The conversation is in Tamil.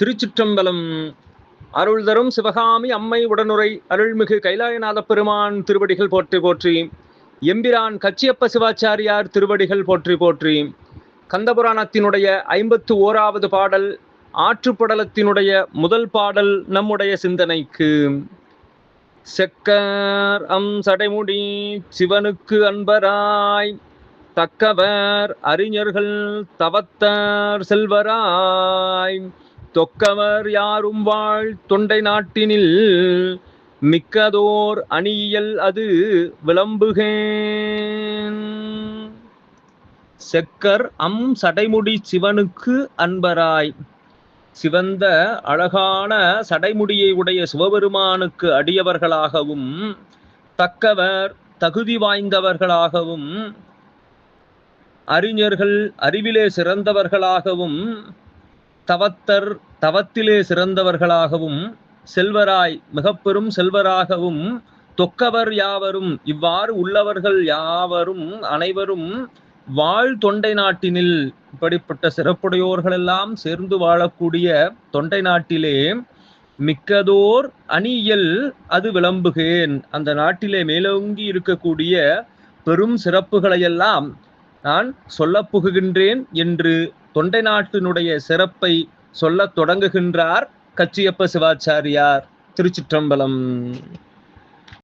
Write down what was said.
திருச்சிற்றம்பலம். அருள் தரும் சிவகாமி அம்மை உடனுரை அருள்மிகு கைலாயநாத பெருமான் திருவடிகள் போற்றி போற்றி எம்பிரான் கச்சியப்ப சிவாச்சாரியார் திருவடிகள் போற்றி போற்றி. கந்தபுராணத்தினுடைய ஐம்பத்து ஓராவது பாடல் ஆற்றுப்படலத்தினுடைய முதல் பாடல் நம்முடைய சிந்தனைக்கு. செக்கர் அம் சடைமுடி சிவனுக்கு அன்பராய் தக்கவர் அறிஞர்கள் தவத்தார் செல்வராய். தொக்கவர் யாரும் வாழ் தொண்டை நாட்டினில் மிக்கதோர் அணியியல் அது விளம்புகேன். செக்கர் அம் சடைமுடி சிவனுக்கு அன்பராய். சிவந்த அழகான சடைமுடியை உடைய சிவபெருமானுக்கு அடியவர்களாகவும் தக்கவர் தகுதி வாய்ந்தவர்களாகவும் அறிஞர்கள் அறிவிலே சிறந்தவர்களாகவும் தவத்தர் தவத்திலே சிறந்தவர்களாகவும் செல்வராய் மிகப்பெரும் செல்வராகவும் தொக்கவர் யாவரும் இவ்வாறு உள்ளவர்கள் யாவரும் அனைவரும் வாழ் தொண்டை நாட்டினில் இப்படிப்பட்ட சிறப்புடையோர்களெல்லாம் சேர்ந்து வாழக்கூடிய தொண்டை நாட்டிலே மிக்கதோர் அணியல் அது விளம்புகேன். அந்த நாட்டிலே மேலோங்கி இருக்கக்கூடிய பெரும் சிறப்புகளையெல்லாம் நான் சொல்லப் புகுகின்றேன் என்று தொண்டை நாட்டினுடைய சிறப்பை சொல்லத் தொடங்குகின்றார் கச்சியப்ப சிவாச்சாரியார். திருச்சிற்றம்பலம்.